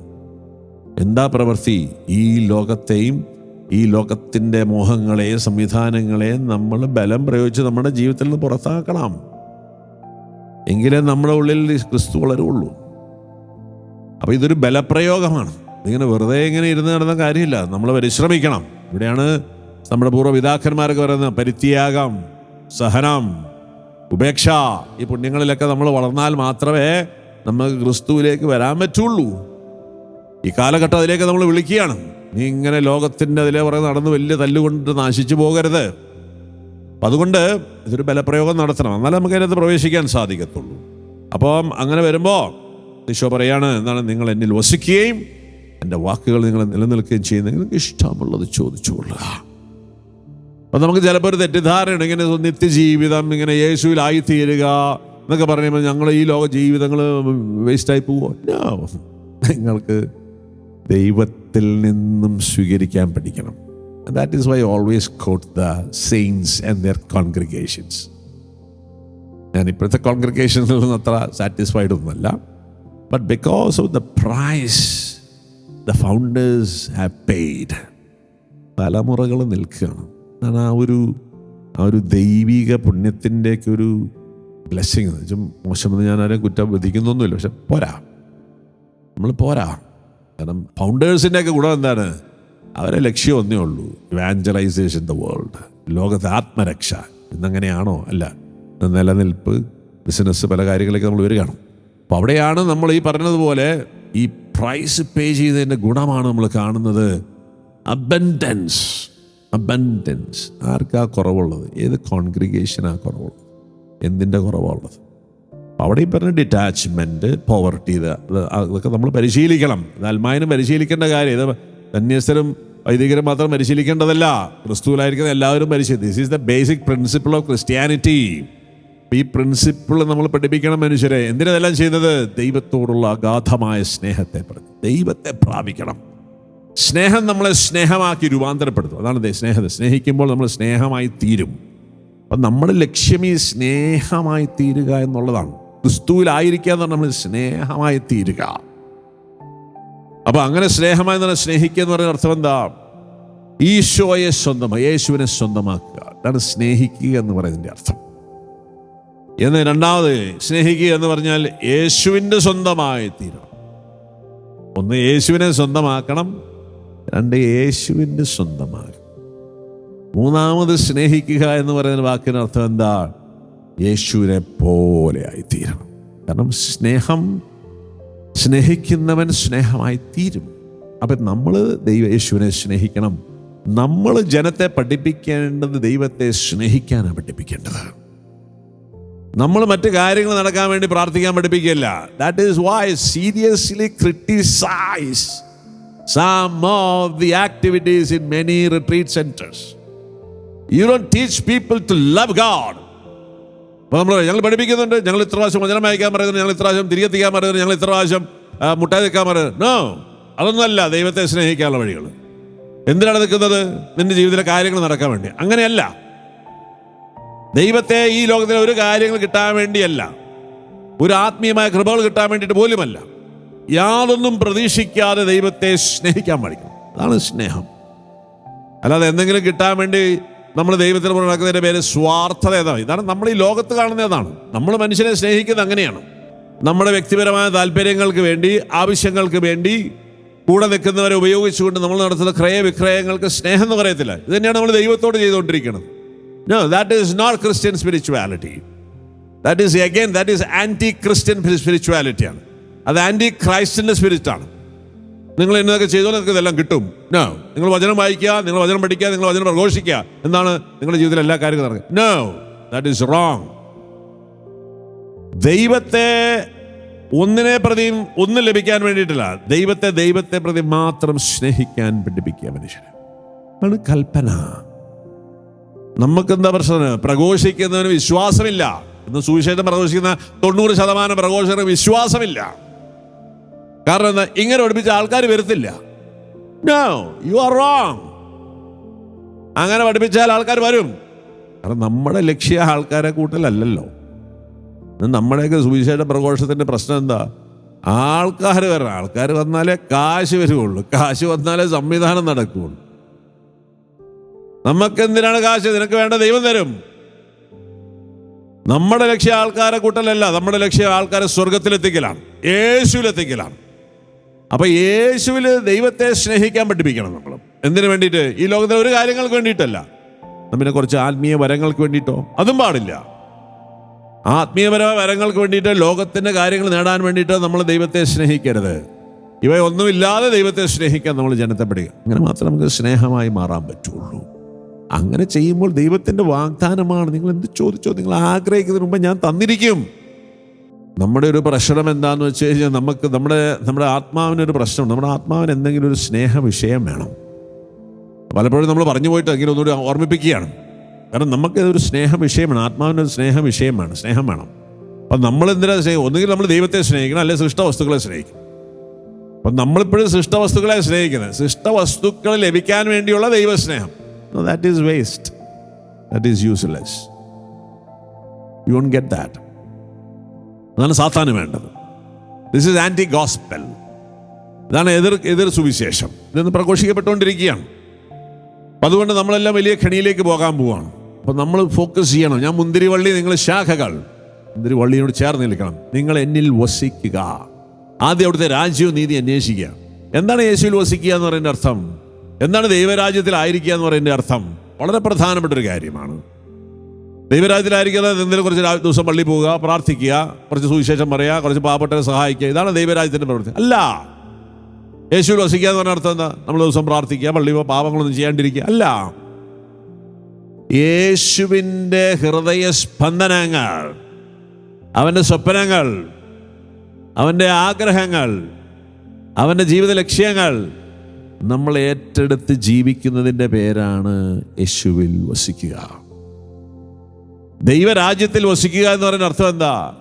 എന്താ പ്രവൃത്തി? ഈ ലോകത്തെയും ഈ ലോകത്തിന്റെ മോഹങ്ങളെ സംവിധാനങ്ങളെ നമ്മൾ ബലം പ്രയോഗിച്ച് നമ്മുടെ ജീവിതത്തിൽ നിന്ന് പുറത്താക്കണം. എങ്കിലേ നമ്മുടെ ഉള്ളിൽ ക്രിസ്തു വളരുള്ളൂ. അപ്പോൾ ഇതൊരു ബലപ്രയോഗമാണ്. ഇതിങ്ങനെ വെറുതെ ഇങ്ങനെ ഇരുന്ന് നടന്ന കാര്യമില്ല. നമ്മൾ പരിശ്രമിക്കണം. ഇവിടെയാണ് നമ്മുടെ പൂർവപിതാക്കന്മാരൊക്കെ പറയുന്നത് പരിത്യാഗം സഹനം ഉപേക്ഷ. ഈ പുണ്യങ്ങളിലൊക്കെ നമ്മൾ വളർന്നാൽ മാത്രമേ നമുക്ക് ക്രിസ്തുവിലേക്ക് വരാൻ പറ്റുള്ളൂ. ഈ കാലഘട്ടം അതിലേക്ക് നമ്മൾ വിളിക്കുകയാണ്. നീ ഇങ്ങനെ ലോകത്തിന്റെ അതിലെ പുറകെ നടന്ന് വലിയ തല്ലുകൊണ്ട് നാശിച്ചു പോകരുത്. അപ്പം അതുകൊണ്ട് ഇതൊരു ബലപ്രയോഗം നടത്തണം. എന്നാലേ നമുക്ക് അതിനകത്ത് പ്രവേശിക്കാൻ സാധിക്കത്തുള്ളൂ. അപ്പം അങ്ങനെ വരുമ്പോൾ ഈശോ പറയാണ് എന്നാണ് നിങ്ങൾ എന്നിൽ വസിക്കുകയും എന്റെ വാക്കുകൾ നിങ്ങൾ നിലനിൽക്കുകയും ചെയ്യുന്ന നിങ്ങൾക്ക് ഇഷ്ടമുള്ളത് ചോദിച്ചുകൊള്ളുക. അപ്പം നമുക്ക് ചിലപ്പോൾ ഒരു തെറ്റിദ്ധാരണ ഇങ്ങനെ നിത്യജീവിതം ഇങ്ങനെ യേശുവിലായിത്തീരുക എന്നൊക്കെ പറയുമ്പോൾ ഞങ്ങൾ ഈ ലോക ജീവിതങ്ങൾ വേസ്റ്റായി പോവുക. നിങ്ങൾക്ക് ദൈവത്തിൽ നിന്നും സ്വീകരിക്കാൻ പഠിക്കണം. That is why always caught the saints and their congregations ഞാൻ ഇപ്പോഴത്തെ കോൺഗ്രിഗേഷനിൽ നിന്ന് അത്ര സാറ്റിസ്ഫൈഡ് ഒന്നുമല്ല. But because of the price the founders have paid തലമുറകൾ നിൽക്കുകയാണ്. അതാണ് ആ ഒരു ആ ഒരു ദൈവിക പുണ്യത്തിന്റെയൊക്കെ ഒരു ബ്ലെസ്സിങ് എന്ന് വെച്ചാൽ മോശമെന്ന് ഞാൻ കുറ്റം വിധിക്കുന്നൊന്നുമില്ല. പക്ഷെ പോരാ. നമ്മൾ പോരാ. കാരണം ഫൗണ്ടേഴ്സിന്റെ ഒക്കെ ഗുണം എന്താണ്? അവരെ ലക്ഷ്യം ഒന്നേ ഉള്ളൂ. ഇവാഞ്ചലൈസേഷൻ ദ വേൾഡ് ലോകത്തെ ആത്മരക്ഷ. ഇന്നങ്ങനെയാണോ? അല്ല. നിലനിൽപ്പ് ബിസിനസ് പല കാര്യങ്ങളൊക്കെ നമ്മൾ വരികയാണ്. അപ്പോൾ അവിടെയാണ് നമ്മൾ ഈ പറഞ്ഞതുപോലെ ഈ പ്രൈസ് പേ ചെയ്തതിന്റെ ഗുണമാണ് നമ്മൾ കാണുന്നത്. അബൻഡൻസ് അബൻഡൻസ് ആർക്കാ കുറവുള്ളത്? ഏത് കോൺഗ്രിഗേഷനാ കുറവുള്ളത്? എന്തിന്റെ കുറവുള്ളത് അവിടെ ഈ പറഞ്ഞ ഡിറ്റാച്ച്മെന്റ് പോവർട്ടി ഇത് അതൊക്കെ നമ്മൾ പരിശീലിക്കണം. അൽമായനും പരിശീലിക്കേണ്ട കാര്യം. ഇത് സന്യസ്തരും വൈദികരും മാത്രം പരിശീലിക്കേണ്ടതല്ല. ക്രിസ്തുവിലായിരിക്കുന്ന എല്ലാവരും പരിശീലി this is the basic principle of Christianity ഈ പ്രിൻസിപ്പിൾ നമ്മൾ പഠിപ്പിക്കണം മനുഷ്യരെ. എന്തിനെല്ലാം ചെയ്യുന്നത്? ദൈവത്തോടുള്ള അഗാധമായ സ്നേഹത്തെ ദൈവത്തെ പ്രാപിക്കണം. സ്നേഹം നമ്മളെ സ്നേഹമാക്കി രൂപാന്തരപ്പെടുത്തും. അതാണ് സ്നേഹത്തെ സ്നേഹിക്കുമ്പോൾ നമ്മൾ സ്നേഹമായി തീരും. അപ്പം നമ്മുടെ ലക്ഷ്യം ഈ സ്നേഹമായി തീരുക എന്നുള്ളതാണ്. ക്രിസ്തുവിലായിരിക്കുക എന്ന് പറഞ്ഞാൽ നമ്മൾ സ്നേഹമായി തീരുക. അപ്പൊ അങ്ങനെ സ്നേഹമായി തന്നെ സ്നേഹിക്കുക എന്ന് പറയുന്ന അർത്ഥം എന്താ? ഈശോയെ സ്വന്തമായി യേശുവിനെ സ്വന്തമാക്കുക. അതാണ് സ്നേഹിക്കുക എന്ന് പറയുന്നതിന്റെ അർത്ഥം. എന്ന് രണ്ടാമത് സ്നേഹിക്കുക എന്ന് പറഞ്ഞാൽ യേശുവിന്റെ സ്വന്തമായി തീരണം. ഒന്ന് യേശുവിനെ സ്വന്തമാക്കണം. രണ്ട് യേശുവിന്റെ സ്വന്തമാകും മൂന്നാമത് സ്നേഹിക്കുക എന്ന് പറയുന്ന വാക്കിന് അർത്ഥം എന്താ? യേശുവിനെ പോലെ ആയിത്തീരും കാരണം സ്നേഹം സ്നേഹിക്കുന്നവൻ സ്നേഹമായി തീരും അപ്പം നമ്മൾ ദൈവ യേശുവിനെ സ്നേഹിക്കണം. നമ്മൾ ജനത്തെ പഠിപ്പിക്കേണ്ടത് ദൈവത്തെ സ്നേഹിക്കാനാണ് പഠിപ്പിക്കേണ്ടത്. നമ്മൾ മറ്റു കാര്യങ്ങൾ നടക്കാൻ വേണ്ടി പ്രാർത്ഥിക്കാൻ പഠിപ്പിക്കില്ല that is why seriously criticise some of the activities in many retreat centres you don't teach people to love God അപ്പോൾ നമ്മൾ ഞങ്ങൾ പഠിപ്പിക്കുന്നുണ്ട്. ഞങ്ങൾ ഇത്ര പ്രാവശ്യം വചനം വായിക്കാൻ പറയുന്നത് ഞങ്ങൾ ഇത്ര പ്രാവശ്യം തിരികെ എത്തിക്കാൻ പറയുന്നത് ഞങ്ങൾ ഇത്ര പ്രാവശ്യം മുട്ടായി നിൽക്കാൻ പറയുന്നത് നോ അതൊന്നുമല്ല. ദൈവത്തെ സ്നേഹിക്കാനുള്ള വഴികൾ എന്തിനാണ് നിൽക്കുന്നത്? നിന്റെ ജീവിതത്തിലെ കാര്യങ്ങൾ നടക്കാൻ വേണ്ടി. അങ്ങനെയല്ല. ദൈവത്തെ ഈ ലോകത്തിലെ ഒരു കാര്യങ്ങൾ കിട്ടാൻ വേണ്ടിയല്ല. ഒരു ആത്മീയമായ കൃപകൾ കിട്ടാൻ വേണ്ടിയിട്ട് പോലുമല്ല. യാതൊന്നും പ്രതീക്ഷിക്കാതെ ദൈവത്തെ സ്നേഹിക്കാൻ പഠിക്കണം. അതാണ് സ്നേഹം. അല്ലാതെ എന്തെങ്കിലും കിട്ടാൻ വേണ്ടി നമ്മൾ ദൈവത്തിന് പുറകെ നടക്കുന്നതിന്റെ പേര് സ്വാർത്ഥത ഏതാണ് ഇതാണ് നമ്മൾ ഈ ലോകത്ത് കാണുന്നതാണ് നമ്മൾ മനുഷ്യനെ സ്നേഹിക്കുന്നത് അങ്ങനെയാണ്. നമ്മുടെ വ്യക്തിപരമായ താല്പര്യങ്ങൾക്ക് വേണ്ടി ആവശ്യങ്ങൾക്ക് വേണ്ടി കൂടെ നിൽക്കുന്നവരെ ഉപയോഗിച്ചുകൊണ്ട് നമ്മൾ നടത്തുന്ന ക്രയവിക്രയങ്ങൾക്ക് സ്നേഹം എന്ന് പറയത്തില്ല. ഇത് തന്നെയാണ് നമ്മൾ ദൈവത്തോട് ചെയ്തുകൊണ്ടിരിക്കുന്നത്. No that is not Christian spirituality that is again that is anti Christian സ്പിരിച്വാലിറ്റിയാണ് അത് ആന്റി ക്രൈസ്റ്റിന്റെ സ്പിരിറ്റാണ് നിങ്ങൾ എന്നതൊക്കെ ചെയ്തോ നിങ്ങൾക്ക് ഇതെല്ലാം കിട്ടും. നോ നിങ്ങൾ വചനം വായിക്കുക നിങ്ങൾ വചനം പഠിക്കുക നിങ്ങൾ വചനം പ്രഘോഷിക്കുക എന്നാണ് നിങ്ങളുടെ ജീവിതത്തിൽ എല്ലാ കാര്യങ്ങളും നടക്കുക നോ ദാറ്റ് ഈസ് റോങ് ദൈവത്തെ ഒന്നിനെ പ്രതിയും ഒന്നും ലഭിക്കാൻ വേണ്ടിയിട്ടില്ല. ദൈവത്തെ ദൈവത്തെ പ്രതി മാത്രം സ്നേഹിക്കാൻ പഠിപ്പിക്കുക മനുഷ്യനെ. ആണ് കൽപ്പന. നമുക്കെന്താ പ്രശ്നം? പ്രഘോഷിക്കുന്നവന് വിശ്വാസമില്ല. ഇന്ന് സുവിശേഷം പ്രഘോഷിക്കുന്ന തൊണ്ണൂറ് ശതമാനം പ്രഘോഷകർ വിശ്വാസമില്ല. കാരണം ഇങ്ങനെ പഠിപ്പിച്ച ആൾക്കാർ വരത്തില്ല. നോ യു ആർ റോങ് അങ്ങനെ പഠിപ്പിച്ചാൽ ആൾക്കാർ വരും. കാരണം നമ്മുടെ ലക്ഷ്യ ആൾക്കാരെ കൂട്ടലല്ലല്ലോ. നമ്മുടെയൊക്കെ സുവിശേഷ പ്രഘോഷത്തിന്റെ പ്രശ്നം എന്താ? ആൾക്കാർ വരണം. ആൾക്കാർ വന്നാലേ കാശ് വരുവുള്ളൂ. കാശ് വന്നാലേ സംവിധാനം നടക്കുകയുള്ളൂ നമുക്ക് എന്തിനാണ് കാശ്? നിനക്ക് വേണ്ട ദൈവം തരും. നമ്മുടെ ലക്ഷ്യം ആൾക്കാരെ കൂട്ടലല്ല. നമ്മുടെ ലക്ഷ്യം ആൾക്കാരെ സ്വർഗത്തിലെത്തിക്കലാണ് യേശുവിലെത്തിക്കലാണ്. അപ്പൊ യേശുവിൽ ദൈവത്തെ സ്നേഹിക്കാൻ പഠിപ്പിക്കണം നമ്മൾ. എന്തിനു വേണ്ടിയിട്ട്? ഈ ലോകത്തിലെ ഒരു കാര്യങ്ങൾക്ക് വേണ്ടിയിട്ടല്ല. നമ്മിനെ കുറച്ച് ആത്മീയ വരങ്ങൾക്ക് വേണ്ടിയിട്ടോ? അതും പാടില്ല. ആത്മീയപരമായ വരങ്ങൾക്ക് വേണ്ടിയിട്ട് ലോകത്തിന്റെ കാര്യങ്ങൾ നേടാൻ വേണ്ടിയിട്ട് നമ്മൾ ദൈവത്തെ സ്നേഹിക്കരുത്. ഇവയൊന്നുമില്ലാതെ ദൈവത്തെ സ്നേഹിക്കാൻ നമ്മൾ ജനത്തെ പഠിക്കുക അങ്ങനെ മാത്രമേ നമുക്ക് സ്നേഹമായി മാറാൻ പറ്റുള്ളൂ. അങ്ങനെ ചെയ്യുമ്പോൾ ദൈവത്തിന്റെ വാഗ്ദാനമാണ്. നിങ്ങൾ എന്ത് ചോദിച്ചോ നിങ്ങൾ ആഗ്രഹിക്കുന്നതിന് മുമ്പ് ഞാൻ തന്നിരിക്കും. നമ്മുടെ ഒരു പ്രശ്നം എന്താന്ന് വെച്ച് കഴിഞ്ഞാൽ നമുക്ക് നമ്മുടെ നമ്മുടെ ആത്മാവിനൊരു പ്രശ്നം നമ്മുടെ ആത്മാവിന് എന്തെങ്കിലും ഒരു സ്നേഹ വിഷയം വേണം. പലപ്പോഴും നമ്മൾ പറഞ്ഞു പോയിട്ട് എങ്കിലും ഒന്നുകൂടി ഓർമ്മിപ്പിക്കുകയാണ്. കാരണം നമുക്ക് ഒരു സ്നേഹ വിഷയമാണ് ആത്മാവിനൊരു സ്നേഹ വേണം. സ്നേഹം വേണം. അപ്പം നമ്മൾ എന്തിനാ സ്നേഹം? ഒന്നുകിൽ നമ്മൾ ദൈവത്തെ സ്നേഹിക്കണം അല്ലെങ്കിൽ സൃഷ്ട സൃഷ്ടവസ്തുക്കളെ സ്നേഹിക്കും. അപ്പം നമ്മളിപ്പോഴും സൃഷ്ടവസ്തുക്കളെ സ്നേഹിക്കുന്നത്. സൃഷ്ടവസ്തുക്കൾ ലഭിക്കാൻ വേണ്ടിയുള്ള ദൈവസ്നേഹം. That is waste that is useless you won't get that അതാണ് സാത്താന് വേണ്ടത്. ദിസ് ഇസ് ആന്റി ഗോസ്പെൽ ഇതാണ് എതിർ എതിർ സുവിശേഷം. ഇതൊന്ന് പ്രഘോഷിക്കപ്പെട്ടുകൊണ്ടിരിക്കുകയാണ്. അപ്പം അതുകൊണ്ട് നമ്മളെല്ലാം വലിയ ഖണിയിലേക്ക് പോകാൻ പോവാണ്. അപ്പം നമ്മൾ ഫോക്കസ് ചെയ്യണം. ഞാൻ മുന്തിരിവള്ളി നിങ്ങൾ ശാഖകൾ. മുന്തിരിവള്ളിയോട് ചേർന്ന് നിൽക്കണം. നിങ്ങൾ എന്നിൽ വസിക്കുക. ആദ്യം അവിടുത്തെ രാജ്യവും നീതി അന്വേഷിക്കുക. എന്താണ് യേശുവിൽ വസിക്കുക എന്ന് പറയുന്ന അർത്ഥം? എന്താണ് ദൈവരാജ്യത്തിലായിരിക്കുക എന്ന് പറയുന്ന അർത്ഥം? വളരെ പ്രധാനപ്പെട്ട ഒരു കാര്യമാണ്. ദൈവരാജ്യത്തിലായിരിക്കുന്നത് എന്തെങ്കിലും കുറച്ച് ദിവസം പള്ളി പോവുക പ്രാർത്ഥിക്കുക കുറച്ച് സുവിശേഷം പറയുക കുറച്ച് പാവപ്പെട്ടവരെ സഹായിക്കുക ഇതാണ് ദൈവരാജ്യത്തിന്റെ പ്രവൃത്തി. അല്ല. യേശുവിൽ വസിക്കുക എന്ന് പറഞ്ഞ അർത്ഥം എന്താ? നമ്മൾ ദിവസം പ്രാർത്ഥിക്കുക പള്ളി പാപങ്ങളൊന്നും ചെയ്യാണ്ടിരിക്കുക. അല്ല. യേശുവിന്റെ ഹൃദയ സ്പന്ദനങ്ങൾ അവന്റെ സ്വപ്നങ്ങൾ അവന്റെ ആഗ്രഹങ്ങൾ അവന്റെ ജീവിത ലക്ഷ്യങ്ങൾ നമ്മൾ ഏറ്റെടുത്ത് ജീവിക്കുന്നതിന്റെ പേരാണ് യേശുവിൽ വസിക്കുക. ദൈവരാജ്യത്തിൽ വസിക്കുക എന്ന് പറയുന്ന അർത്ഥം എന്താ?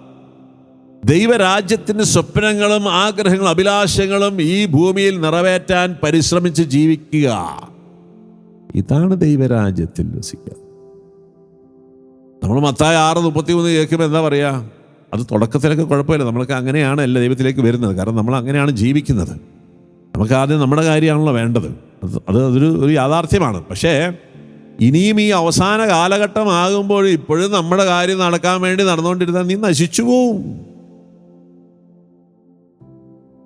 ദൈവരാജ്യത്തിന്റെ സ്വപ്നങ്ങളും ആഗ്രഹങ്ങളും അഭിലാഷങ്ങളും ഈ ഭൂമിയിൽ നിറവേറ്റാൻ പരിശ്രമിച്ച് ജീവിക്കുക. ഇതാണ് ദൈവരാജ്യത്തിൽ വസിക്കുക. നമ്മൾ മത്തായ ആറ് മുപ്പത്തി മൂന്ന് കേൾക്കുമ്പോൾ എന്താ പറയുക അത് തുടക്കത്തിലൊക്കെ കുഴപ്പമില്ല. നമ്മളൊക്കെ അങ്ങനെയാണ് അല്ല ദൈവത്തിലേക്ക് വരുന്നത്. കാരണം നമ്മൾ അങ്ങനെയാണ് ജീവിക്കുന്നത്. നമുക്ക് ആദ്യം നമ്മുടെ കാര്യമാണല്ലോ വേണ്ടത്. അത് അതൊരു ഒരു യാഥാർത്ഥ്യമാണ്. പക്ഷേ ഇനിയും ഈ അവസാന കാലഘട്ടമാകുമ്പോൾ ഇപ്പോഴും നമ്മുടെ കാര്യം നടക്കാൻ വേണ്ടി നടന്നുകൊണ്ടിരുന്നാൽ നീ നശിച്ചു പോവും.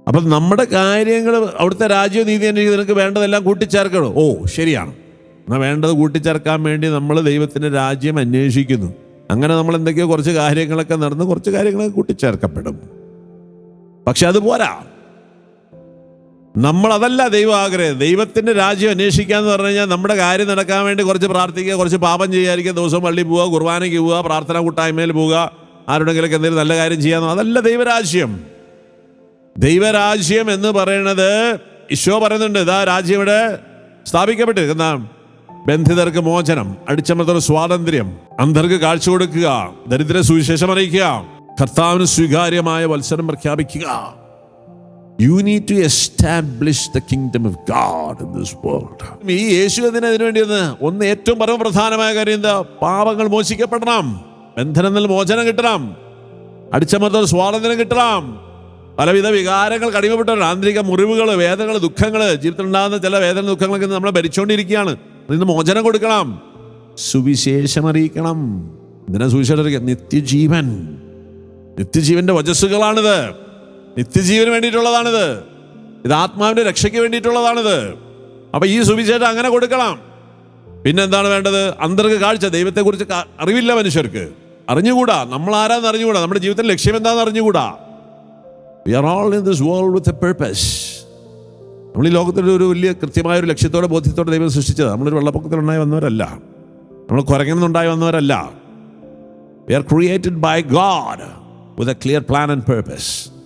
അപ്പം നമ്മുടെ കാര്യങ്ങൾ അവിടുത്തെ രാജ്യനീതി നീതി അന്വേഷിച്ച് നിനക്ക് വേണ്ടതെല്ലാം കൂട്ടിച്ചേർക്കണം? ഓ ശരിയാണ്. എന്നാൽ വേണ്ടത് കൂട്ടിച്ചേർക്കാൻ വേണ്ടി നമ്മൾ ദൈവത്തിന്റെ രാജ്യം അന്വേഷിക്കുന്നു. അങ്ങനെ നമ്മൾ എന്തൊക്കെയോ കുറച്ച് കാര്യങ്ങളൊക്കെ നടന്ന് കുറച്ച് കാര്യങ്ങളൊക്കെ കൂട്ടിച്ചേർക്കപ്പെടും. പക്ഷെ അത് പോരാ. നമ്മൾ അതല്ല ദൈവം ആഗ്രഹം. ദൈവത്തിന്റെ രാജ്യം അന്വേഷിക്കുക എന്ന് പറഞ്ഞു കഴിഞ്ഞാൽ നമ്മുടെ കാര്യം നടക്കാൻ വേണ്ടി കുറച്ച് പ്രാർത്ഥിക്കുക കുറച്ച് പാപം ചെയ്യാതിരിക്കുക ദിവസം പള്ളി പോവുക കുർബാനയ്ക്ക് പോവുക പ്രാർത്ഥന കൂട്ടായ്മയിൽ പോവുക ആരുടെങ്കിലൊക്കെ എന്തെങ്കിലും നല്ല കാര്യം ചെയ്യാമെന്നോ അതല്ല ദൈവരാജ്യം. ദൈവരാജ്യം എന്ന് പറയുന്നത് ഈശോ പറയുന്നുണ്ട്. ഇതാ രാജ്യം ഇവിടെ സ്ഥാപിക്കപ്പെട്ടിരിക്കുന്ന ബന്ധിതർക്ക് മോചനം അടിച്ചമർത്തൽ സ്വാതന്ത്ര്യം അന്ധർക്ക് കാഴ്ച കൊടുക്കുക ദരിദ്ര സുവിശേഷം അറിയിക്കുക കർത്താവിന് സ്വീകാര്യമായ വത്സരം പ്രഖ്യാപിക്കുക. You need to establish the kingdom of God in this world ഈ യേശു അതിന് അതിനുവേണ്ടി ഒന്ന് ഒന്ന് ഏറ്റവും പരമപ്രധാനമായ കാര്യം എന്താ? പാപങ്ങൾ മോചിക്കപ്പെടണം. ബന്ധനത്തിൽ മോചനം കിട്ടണം. അടിച്ചമർത്തൽ സ്വാതന്ത്ര്യം കിട്ടണം. പലവിധ വികാരങ്ങൾ കടിമപ്പെട്ടവർ ആന്തരിക മുറിവുകൾ വേദനകൾ ദുഃഖങ്ങൾ ജീവിതത്തിൽ ഉണ്ടാകുന്ന ചില വേദന ദുഃഖങ്ങളൊക്കെ നമ്മളെ ഭരിച്ചുകൊണ്ടിരിക്കുകയാണ് അതിന് മോചനം കൊടുക്കണം. സുവിശേഷം അറിയിക്കണം. എന്തിനാ സുവിശേഷം അറിയിക്കാം നിത്യജീവൻ. നിത്യജീവന്റെ വചസ്സുകളാണിത്. നിത്യജീവന് വേണ്ടിയിട്ടുള്ളതാണിത്. ഇത് ആത്മാവിന്റെ രക്ഷയ്ക്ക് വേണ്ടിയിട്ടുള്ളതാണിത്. അപ്പൊ ഈ സുവിശേഷം അങ്ങനെ കൊടുക്കണം. പിന്നെന്താണ് വേണ്ടത്? അന്തർക്ക് കാഴ്ച ദൈവത്തെക്കുറിച്ച് കുറിച്ച് അറിവില്ല മനുഷ്യർക്ക്. അറിഞ്ഞുകൂടാ. നമ്മൾ ആരാന്ന് അറിഞ്ഞുകൂടാ? നമ്മുടെ ജീവിതത്തിൽ ലക്ഷ്യം എന്താണെന്ന് അറിഞ്ഞുകൂടാ? We are all in this world with a purpose നമ്മൾ ഈ ലോകത്തിൽ ഒരു വലിയ കൃത്യമായ ഒരു ലക്ഷ്യത്തോടെ ബോധ്യത്തോടെ ദൈവം സൃഷ്ടിച്ചത്. നമ്മളൊരു വെള്ളപ്പൊക്കത്തിലുണ്ടായി വന്നവരല്ല. നമ്മൾ കുരങ്ങുന്നുണ്ടായി വന്നവരല്ല. We are created by God with a clear plan and purpose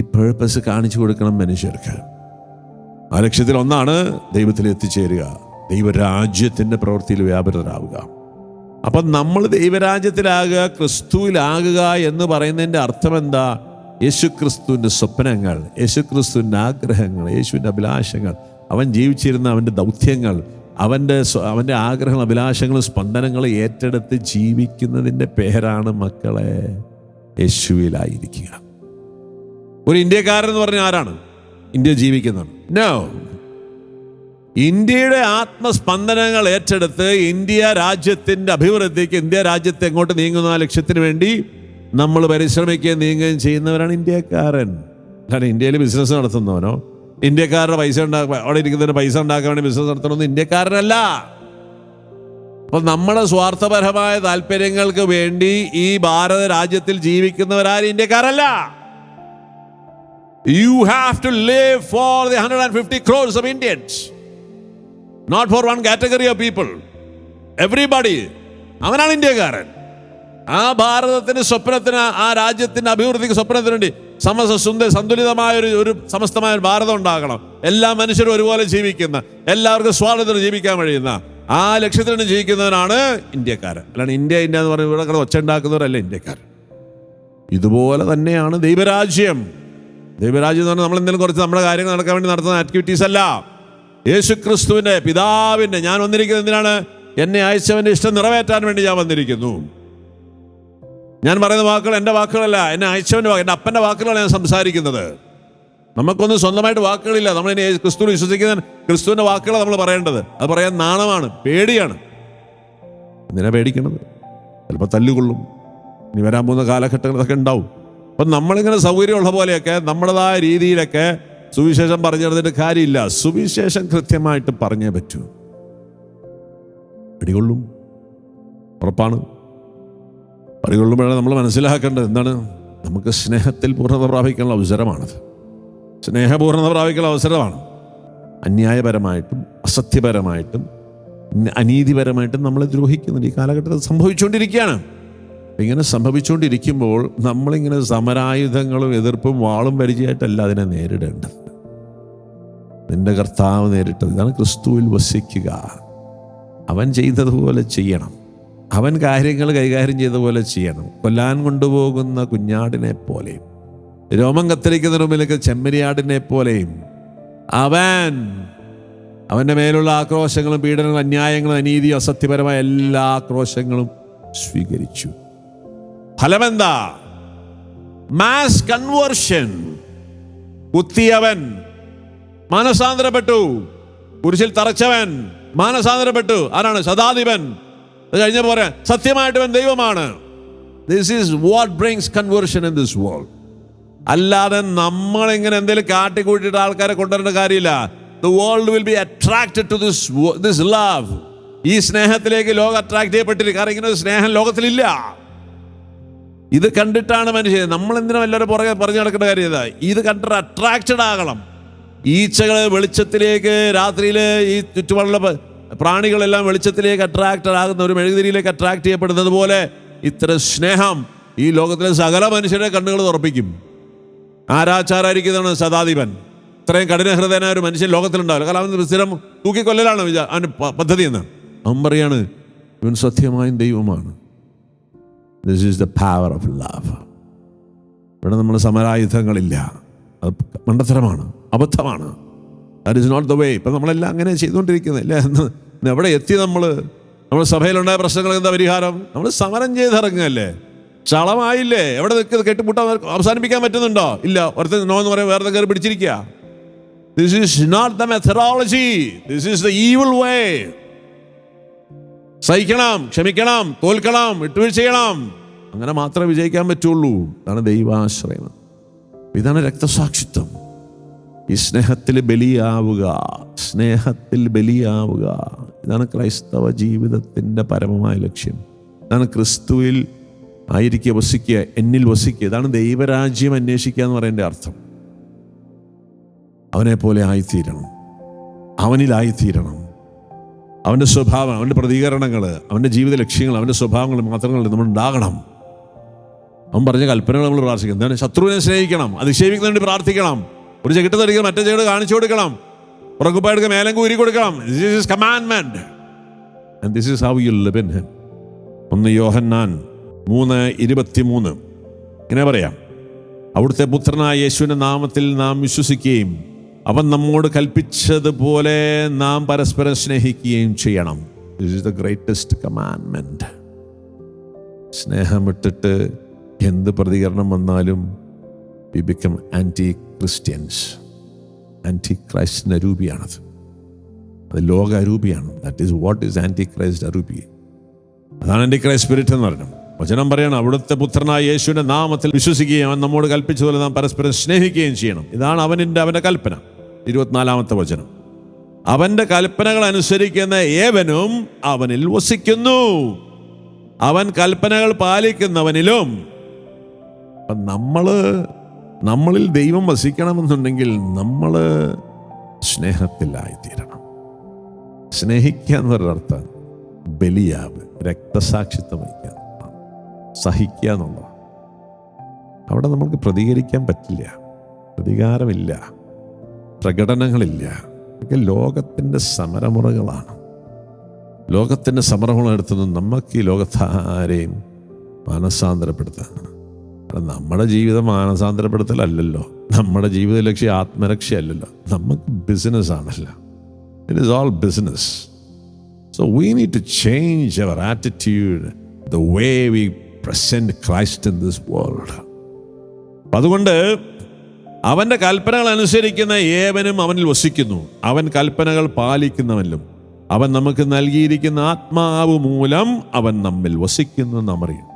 ഈ പേർപ്പസ് കാണിച്ചു കൊടുക്കണം മനുഷ്യർക്ക്. ആ ലക്ഷ്യത്തിൽ ഒന്നാണ് ദൈവത്തിൽ എത്തിച്ചേരുക. ദൈവരാജ്യത്തിന്റെ പ്രവൃത്തിയിൽ വ്യാപൃതരാവുക. അപ്പം നമ്മൾ ദൈവരാജ്യത്തിലാകുക ക്രിസ്തുവിലാകുക എന്ന് പറയുന്നതിന്റെ അർത്ഥം എന്താ? യേശു ക്രിസ്തുവിന്റെ സ്വപ്നങ്ങൾ യേശു ക്രിസ്തുവിന്റെ ആഗ്രഹങ്ങൾ യേശുവിന്റെ അഭിലാഷങ്ങൾ അവൻ ജീവിച്ചിരുന്ന അവന്റെ ദൗത്യങ്ങൾ അവന്റെ അവന്റെ ആഗ്രഹങ്ങൾ അഭിലാഷങ്ങളും സ്പന്ദനങ്ങളും ഏറ്റെടുത്ത് ജീവിക്കുന്നതിന്റെ പേരാണ് മക്കളെ യേശുവിലായിരിക്കുക. ഒരു ഇന്ത്യക്കാരൻ എന്ന് പറഞ്ഞാൽ ആരാണ്? ഇന്ത്യ ജീവിക്കുന്നതാണ് നോ ഇന്ത്യയുടെ ആത്മസ്പന്ദനങ്ങൾ ഏറ്റെടുത്ത് ഇന്ത്യ രാജ്യത്തിന്റെ അഭിവൃദ്ധിക്ക് ഇന്ത്യ രാജ്യത്തെ എങ്ങോട്ട് നീങ്ങുന്ന ആ ലക്ഷ്യത്തിന് വേണ്ടി നമ്മൾ പരിശ്രമിക്കുകയും നീങ്ങുകയും ചെയ്യുന്നവരാണ് ഇന്ത്യക്കാരൻ. അല്ല ഇന്ത്യയിൽ ബിസിനസ് നടത്തുന്നവനോ? ഇന്ത്യക്കാരുടെ പൈസ ഉണ്ടാക്കുക അവിടെ ഇരിക്കുന്നതിന് പൈസ ഉണ്ടാക്കാൻ വേണ്ടി ബിസിനസ് നടത്തണമെന്ന് ഇന്ത്യക്കാരനല്ല. അപ്പം നമ്മുടെ സ്വാർത്ഥപരമായ താല്പര്യങ്ങൾക്ക് വേണ്ടി ഈ ഭാരത രാജ്യത്തിൽ ജീവിക്കുന്നവരാരും ഇന്ത്യക്കാരല്ല? You have to live for the hundred and fifty Indians, of Indians not for one category of people everybody അവനാണ് ഇന്ത്യക്കാരൻ. ആ ഭാരതത്തിന്റെ സ്വപ്നത്തിന് ആ രാജ്യത്തിന്റെ അഭിവൃദ്ധിക്ക് സ്വപ്നത്തിന് വേണ്ടി സമസ്ത സുന്ദര സന്തുലിതമായ ഒരു ഒരു സമസ്തമായ ഒരു ഭാരതം ഉണ്ടാകണം. എല്ലാ മനുഷ്യരും ഒരുപോലെ ജീവിക്കുന്ന എല്ലാവർക്കും സ്വാതന്ത്ര്യം ജീവിക്കാൻ കഴിയുന്ന ആ ലക്ഷ്യത്തിന് ജീവിക്കുന്നവനാണ് ഇന്ത്യക്കാരൻ. അല്ലാണ്ട് ഇന്ത്യ ഇന്ത്യ എന്ന് പറയുന്നത് ഇവിടെ ഒച്ച ഉണ്ടാക്കുന്നവരല്ല ഇന്ത്യക്കാരൻ ഇതുപോലെ തന്നെയാണ് ദൈവരാജ്യം. ദൈവരാജ്യം എന്ന് പറഞ്ഞാൽ നമ്മൾ എന്തെങ്കിലും കുറച്ച് നമ്മുടെ കാര്യങ്ങൾ നടക്കാൻ വേണ്ടി നടത്തുന്ന ആക്ടിവിറ്റീസ് അല്ല. യേശു ക്രിസ്തുവിന്റെ പിതാവിന്റെ ഞാൻ വന്നിരിക്കുന്നത് എന്തിനാണ്? എന്നെ അയച്ചവന്റെ ഇഷ്ടം നിറവേറ്റാൻ വേണ്ടി ഞാൻ വന്നിരിക്കുന്നു. ഞാൻ പറയുന്ന വാക്കുകൾ എന്റെ വാക്കുകളല്ല എന്നെ അയച്ചവന്റെ വാക്ക് എന്റെ വാക്കുകളാണ് ഞാൻ സംസാരിക്കുന്നത്. നമുക്കൊന്നും സ്വന്തമായിട്ട് വാക്കുകളില്ല. നമ്മൾ ഇനി ക്രിസ്തു വിശ്വസിക്കുന്ന ക്രിസ്തുവിന്റെ വാക്കുകളാണ് നമ്മൾ പറയേണ്ടത്. അത് പറയാൻ നാണമാണ് പേടിയാണ്. എന്തിനാ പേടിക്കണത്? ചിലപ്പോൾ തല്ലുകൊള്ളും. ഇനി വരാൻ പോകുന്ന കാലഘട്ടങ്ങളൊക്കെ ഉണ്ടാവും. അപ്പം നമ്മളിങ്ങനെ സൗകര്യമുള്ള പോലെയൊക്കെ നമ്മുടേതായ രീതിയിലൊക്കെ സുവിശേഷം പറഞ്ഞു തരുന്നതിന്റെ കാര്യമില്ല. സുവിശേഷം കൃത്യമായിട്ട് പറഞ്ഞേ പറ്റൂ. പിടികൊള്ളും. ഉറപ്പാണ്. പിടികൊള്ളുമ്പോഴാണ് നമ്മൾ മനസ്സിലാക്കേണ്ടത്. എന്താണ്? നമുക്ക് സ്നേഹത്തിൽ പൂർണത പ്രാപിക്കാനുള്ള അവസരമാണത്. സ്നേഹപൂർണത പ്രാപിക്കാനുള്ള അവസരമാണ്. അന്യായപരമായിട്ടും അസത്യപരമായിട്ടും അനീതിപരമായിട്ടും നമ്മളെ ദ്രോഹിക്കുന്നുണ്ട് ഈ കാലഘട്ടത്തിൽ സംഭവിച്ചുകൊണ്ടിരിക്കുകയാണ്. ഇങ്ങനെ സംഭവിച്ചുകൊണ്ടിരിക്കുമ്പോൾ നമ്മളിങ്ങനെ സമരായുധങ്ങളും എതിർപ്പും വാളും പരിചയമായിട്ടല്ല അതിനെ നേരിടേണ്ടത്. നിന്റെ കർത്താവ് നേരിട്ടത്. ഇതാണ് ക്രിസ്തുവിൽ വസിക്കുക. അവൻ ചെയ്തതുപോലെ ചെയ്യണം. അവൻ കാര്യങ്ങൾ കൈകാര്യം ചെയ്ത പോലെ ചെയ്യണം. കൊല്ലാൻ കൊണ്ടുപോകുന്ന കുഞ്ഞാടിനെ പോലെയും രോമം കത്തിരിക്കുന്നതിന് മുമ്പിലേക്ക് ചെമ്മരിയാടിനെ പോലെയും അവൻ അവന്റെ മേലുള്ള ആക്രോശങ്ങളും പീഡനങ്ങളും അന്യായങ്ങളും അനീതിയും അസത്യപരമായ എല്ലാ ആക്രോശങ്ങളും സ്വീകരിച്ചു. ഫലമെന്താ? മാസ് കൺവേർഷൻ കുത്തിയവൻ മാനസാന്തരപ്പെട്ടു. കുരിശിൽ തറച്ചവൻ മാനസാന്തരപ്പെട്ടു. ആരാണ്? സദാധിപൻ. അത് കഴിഞ്ഞ പോലെ സത്യമായിട്ട് അവൻ ദൈവമാണ്. This is what brings conversion in this world അല്ലാതെ നമ്മൾ ഇങ്ങനെ എന്തെങ്കിലും കാട്ടിക്കൂട്ടിയിട്ട് ആൾക്കാരെ കൊണ്ടുവരേണ്ട കാര്യമില്ല. The world will be attracted to this this love ഈ സ്നേഹത്തിലേക്ക് ലോകം അട്രാക്ട് ചെയ്യപ്പെട്ടിരിക്കും. കാരണം ഇങ്ങനെ സ്നേഹം ലോകത്തിലില്ല. ഇത് കണ്ടിട്ടാണ് മനുഷ്യൻ നമ്മൾ എന്തിനും എല്ലാവരും പുറകെ പറഞ്ഞു നടക്കേണ്ട കാര്യം ഇതാ. ഇത് കണ്ടിട്ട് അട്രാക്റ്റഡ് ആകണം. ഈച്ചകൾ വെളിച്ചത്തിലേക്ക് രാത്രിയിൽ ഈ ചുറ്റുപാടുള്ള പ്രാണികളെല്ലാം വെളിച്ചത്തിലേക്ക് അട്രാക്റ്റഡ് ആകുന്ന ഒരു മെഴുകുതിരിയിലേക്ക് അട്രാക്ട് ചെയ്യപ്പെടുന്നത് പോലെ ഇത്ര സ്നേഹം ഈ ലോകത്തിലെ സകല മനുഷ്യരെ കണ്ണുകൾ തുറപ്പിക്കും. ആരാച്ചാരായിരിക്കുന്നതാണ് സദാധിപൻ. ഇത്രയും കഠിന ഹൃദയനായ ഒരു മനുഷ്യൻ ലോകത്തിലുണ്ടാവില്ല. കാരണം അവൻ സ്ഥിരം തൂക്കിക്കൊല്ലലാണ് വിചാ അവന്റെ പദ്ധതി എന്ന്. അവൻ പറയാണ് ഇവൻ സത്യമായും ദൈവമാണ്. This is the power of love ഇവിടെ നമ്മൾ സമരായുധങ്ങളില്ല. അത് മണ്ടത്തരമാണ് അബദ്ധമാണ്. That is not the way ഇപ്പം നമ്മളെല്ലാം അങ്ങനെ ചെയ്തുകൊണ്ടിരിക്കുന്നത് അല്ലേ? എന്ന് എവിടെ എത്തി നമ്മൾ? നമ്മൾ സഭയിലുണ്ടായ പ്രശ്നങ്ങൾക്ക് എന്താ പരിഹാരം? നമ്മൾ സമരം ചെയ്തിറങ്ങുകയല്ലേ? ചളമായില്ലേ? എവിടെ നിൽക്കുന്നത് കെട്ടിമുട്ടാൻ അവസാനിപ്പിക്കാൻ പറ്റുന്നുണ്ടോ? ഇല്ല ഒരുത്തൻ നോ എന്ന് പറയാൻ വേറെ കയറി പിടിച്ചിരിക്കുക. This is not the methodology this is the evil way സഹിക്കണം ക്ഷമിക്കണം തോൽക്കണം വിട്ടുവീഴ്ച ചെയ്യണം അങ്ങനെ മാത്രമേ വിജയിക്കാൻ പറ്റുള്ളൂ. അതാണ് ദൈവാശ്രയം. ഇതാണ് രക്തസാക്ഷിത്വം. ഈ സ്നേഹത്തിൽ ബലിയാവുക. സ്നേഹത്തിൽ ബലിയാവുക. ഇതാണ് ക്രൈസ്തവ ജീവിതത്തിന്റെ പരമമായ ലക്ഷ്യം. ഇതാണ് ക്രിസ്തുവിൽ ആയിരിക്കുക വസിക്കുക എന്നിൽ വസിക്കുക. ഇതാണ് ദൈവരാജ്യം അന്വേഷിക്കുക എന്ന് പറയേണ്ട അർത്ഥം. അവനെ പോലെ ആയിത്തീരണം. അവനിലായിത്തീരണം. അവന്റെ സ്വഭാവം അവന്റെ പ്രതികരണങ്ങൾ അവന്റെ ജീവിത ലക്ഷ്യങ്ങൾ അവന്റെ സ്വഭാവങ്ങൾ മാത്രങ്ങൾ നമ്മൾ ഉണ്ടാകണം. അവൻ പറഞ്ഞ കൽപ്പനകൾ നമ്മൾ പ്രാർത്ഥിക്കണം. എന്താണ്? ശത്രുവിനെ സ്നേഹിക്കണം അതിക്ഷേപിക്കുന്നതിന് വേണ്ടി പ്രാർത്ഥിക്കണം. ഒരു ചെകിട്ട് തടിക്കണം മറ്റേ ചെകിട് കാണിച്ചു കൊടുക്കണം. ഉറക്കുപ്പായെടുക്ക മേലം കൂരി കൊടുക്കണം. This is commandment and this is how you live in him ഒന്ന് യോഹന്നാൻ മൂന്ന് ഇരുപത്തിമൂന്ന്. ഇങ്ങനെ പറയാം. അവിടുത്തെ പുത്രനായ യേശുവിന്റെ നാമത്തിൽ നാം വിശ്വസിക്കുകയും അവൻ നമ്മോട് കൽപ്പിച്ചതുപോലെ നാം പരസ്പരം സ്നേഹിക്കുകയും ചെയ്യണം. ഇറ്റ് ഇസ് ദ ഗ്രേറ്റസ്റ്റ് കമാൻമെന്റ് സ്നേഹം വിട്ടിട്ട് എന്ത് പ്രതികരണം വന്നാലും we become anti Christians anti ക്രൈസ്റ്റിന്റെ അരൂപിയാണത്. അത് ലോക അരൂപിയാണ്. That is what is anti Christ അരൂപി. അതാണ് ആന്റി ക്രൈസ്റ്റ് സ്പിരിറ്റ് എന്ന് പറഞ്ഞു. വചനം പറയണം അവിടുത്തെ പുത്രനായ യേശുവിന്റെ നാമത്തിൽ വിശ്വസിക്കുകയും അവൻ നമ്മോട് കൽപ്പിച്ചതുപോലെ നാം പരസ്പരം സ്നേഹിക്കുകയും ചെയ്യണം. ഇതാണ് അവനിന്റെ അവന്റെ കൽപ്പന. ഇരുപത്തിനാലാമത്തെ വചനം. അവന്റെ കൽപ്പനകൾ അനുസരിക്കുന്ന ഏവനും അവനിൽ വസിക്കുന്നു. അവൻ കൽപ്പനകൾ പാലിക്കുന്നവനിലും അപ്പം നമ്മൾ നമ്മളിൽ ദൈവം വസിക്കണമെന്നുണ്ടെങ്കിൽ നമ്മൾ സ്നേഹത്തിലായിത്തീരണം. സ്നേഹിക്കുക എന്നൊരർത്ഥം ബലിയാവ് രക്തസാക്ഷിത്വം വഹിക്കുക. സഹിക്കുക എന്നുള്ളത് അവിടെ നമുക്ക് പ്രതികരിക്കാൻ പറ്റില്ല. പ്രതികാരമില്ല. പ്രകടനങ്ങളില്ല. ഒക്കെ ലോകത്തിന്റെ സമരമുറകളാണ്. ലോകത്തിന്റെ സമരമുറ എടുത്തുനിന്ന് നമുക്ക് ഈ ലോകത്താരെയും മാനസാന്തരപ്പെടുത്താൻ. കാരണം നമ്മുടെ ജീവിതം മാനസാന്തരപ്പെടുത്തലല്ലല്ലോ. നമ്മുടെ ജീവിത ലക്ഷ്യം ആത്മരക്ഷയല്ലല്ലോ നമുക്ക് ബിസിനസ് ആണല്ലോ it is all business so we need to change our attitude the way we present Christ in this world അതുകൊണ്ട് അവന്റെ കൽപ്പനകൾ അനുസരിക്കുന്ന ഏവനും അവനിൽ വസിക്കുന്നു. അവൻ കൽപ്പനകൾ പാലിക്കുന്നവനിലും അവൻ നമുക്ക് നൽകിയിരിക്കുന്ന ആത്മാവ് മൂലം അവൻ നമ്മിൽ വസിക്കുന്നു നാം അറിയും.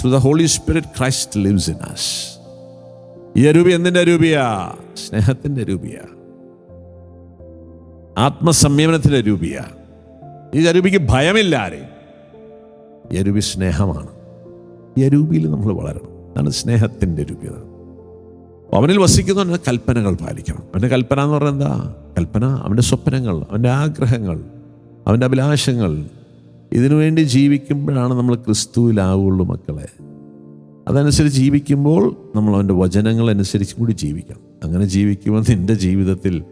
Through the Holy Spirit Christ lives in us ഈ അരൂപി എന്തിന്റെ രൂപിയാ സ്നേഹത്തിന്റെ രൂപിയാ ആത്മസംയമനത്തിന്റെ രൂപിയാ ഈ അരൂപിക്ക് ഭയമില്ല ആരെയും ഈ അരൂപി സ്നേഹമാണ്. ഈ അരൂപിയിൽ നമ്മൾ വളരണം. അതാണ് സ്നേഹത്തിന്റെ രൂപീത അവനിൽ വസിക്കുന്നവന്റെ കൽപ്പനകൾ പാലിക്കണം. അവന്റെ കൽപ്പന എന്ന് പറഞ്ഞാൽ എന്താ? കൽപ്പന അവന്റെ സ്വപ്നങ്ങൾ അവന്റെ ആഗ്രഹങ്ങൾ അവന്റെ അഭിലാഷങ്ങൾ. ഇതിനുവേണ്ടി ജീവിക്കുമ്പോഴാണ് നമ്മൾ ക്രിസ്തുവിലാവുള്ളൂ മക്കളെ. അതനുസരിച്ച് ജീവിക്കുമ്പോൾ നമ്മൾ അവന്റെ വചനങ്ങൾ അനുസരിച്ച് കൂടി ജീവിക്കണം. അങ്ങനെ ജീവിക്കുമ്പോൾ നിന്റെ ജീവിതത്തിൽ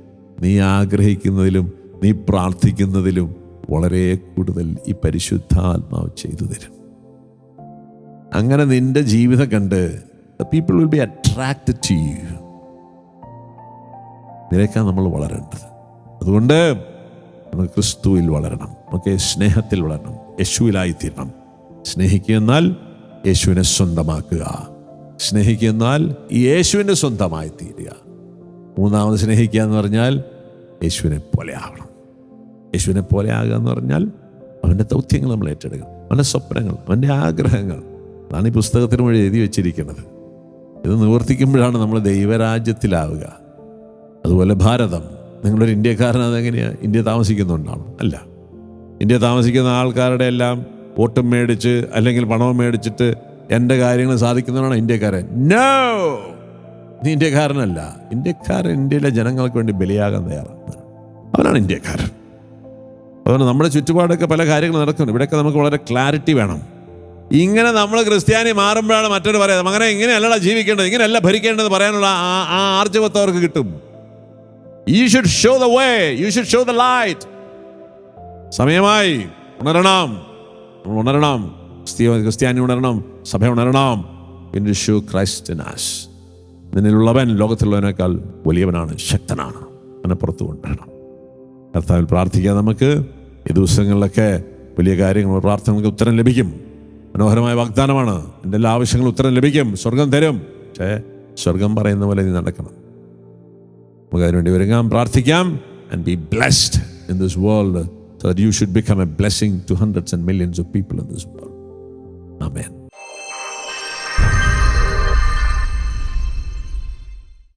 നീ ആഗ്രഹിക്കുന്നതിലും നീ പ്രാർത്ഥിക്കുന്നതിലും വളരെ കൂടുതൽ ഈ പരിശുദ്ധാത്മാവ് ചെയ്തു തരും. അങ്ങനെ നിന്റെ ജീവിതം കണ്ട് people will be attracted to you ഇതിലേക്കാണ് നമ്മൾ വളരേണ്ടത്. അതുകൊണ്ട് നമ്മൾ ക്രിസ്തുവിൽ വളരണം. നമുക്ക് സ്നേഹത്തിൽ വളരണം. യേശുവിലായിത്തീരണം. സ്നേഹിക്കുക എന്നാൽ യേശുവിനെ സ്വന്തമാക്കുക. സ്നേഹിക്കുക എന്നാൽ ഈ യേശുവിന്റെ സ്വന്തമായി തീരുക മൂന്നാമത് സ്നേഹിക്കുക എന്ന് പറഞ്ഞാൽ യേശുവിനെ പോലെ ആവണം. യേശുവിനെ പോലെ ആകുക എന്ന് പറഞ്ഞാൽ അവന്റെ ദൗത്യങ്ങൾ നമ്മൾ ഏറ്റെടുക്കണം. അവന്റെ സ്വപ്നങ്ങൾ അവന്റെ ആഗ്രഹങ്ങൾ. അതാണ് ഈ പുസ്തകത്തിന് വഴി എഴുതി വെച്ചിരിക്കുന്നത്. ഇത് നിവർത്തിക്കുമ്പോഴാണ് നമ്മൾ ദൈവരാജ്യത്തിലാവുക. അതുപോലെ ഭാരതം. നിങ്ങളൊരു ഇന്ത്യക്കാരൻ അതെങ്ങനെയാണ് ഇന്ത്യ താമസിക്കുന്നുണ്ടാണ് അല്ല. ഇന്ത്യ താമസിക്കുന്ന ആൾക്കാരുടെ എല്ലാം വോട്ടും മേടിച്ച് അല്ലെങ്കിൽ പണവും മേടിച്ചിട്ട് എന്റെ കാര്യങ്ങൾ സാധിക്കുന്നവനാണ് ഇന്ത്യക്കാരൻ. നോ നീ ഇന്ത്യക്കാരനല്ല. ഇന്ത്യക്കാരൻ ഇന്ത്യയിലെ ജനങ്ങൾക്ക് വേണ്ടി ബലിയാകാൻ തയ്യാറാണ്. അവനാണ് ഇന്ത്യക്കാരൻ. അതുകൊണ്ട് നമ്മുടെ ചുറ്റുപാടൊക്കെ പല കാര്യങ്ങൾ നടക്കുന്നു ഇവിടെയൊക്കെ നമുക്ക് വളരെ ക്ലാരിറ്റി വേണം. ഇങ്ങനെ നമ്മൾ ക്രിസ്ത്യാനി മാറുമ്പോഴാണ് മറ്റൊരു പറയുന്നത്. അങ്ങനെ ഇങ്ങനെയല്ലടാ ജീവിക്കേണ്ടത്. ഇങ്ങനെയല്ല ഭരിക്കേണ്ടത് പറയാനുള്ള ആ ആ ആർജവത്വം അവർക്ക് കിട്ടും. You should show the way you should show the light സമയമായി. ഉണരണം. ഉണരണം. ക്രിസ്ത്യാനി ഉണരണം. സഭ ഉണരണം. പിന്നെ ഷോ ക്രൈസ്റ്റ് നാസ് നിന്നിലുള്ളവൻ ലോകത്തിലുള്ളവനേക്കാൾ വലിയവനാണ് ശക്തനാണ്. അവനെ പുറത്തു കൊണ്ടുവരണം. കർത്താവിൽ പ്രാർത്ഥിക്കുക നമുക്ക്. ഈ ദിവസങ്ങളിലൊക്കെ വലിയ കാര്യങ്ങൾ പ്രാർത്ഥനകൾക്ക് ഉത്തരം ലഭിക്കും. മനോഹരമായ വാഗ്ദാനമാണ് എന്റെ എല്ലാ ആവശ്യങ്ങളും ഉത്തരം ലഭിക്കും സ്വർഗം തരും പക്ഷേ സ്വർഗം പറയുന്ന പോലെ നീ നടക്കണം നമുക്ക് അതിനുവേണ്ടി ഒരുങ്ങാം പ്രാർത്ഥിക്കാം and be blessed in this world so that should become a a to hundreds and millions of people people in world. Amen.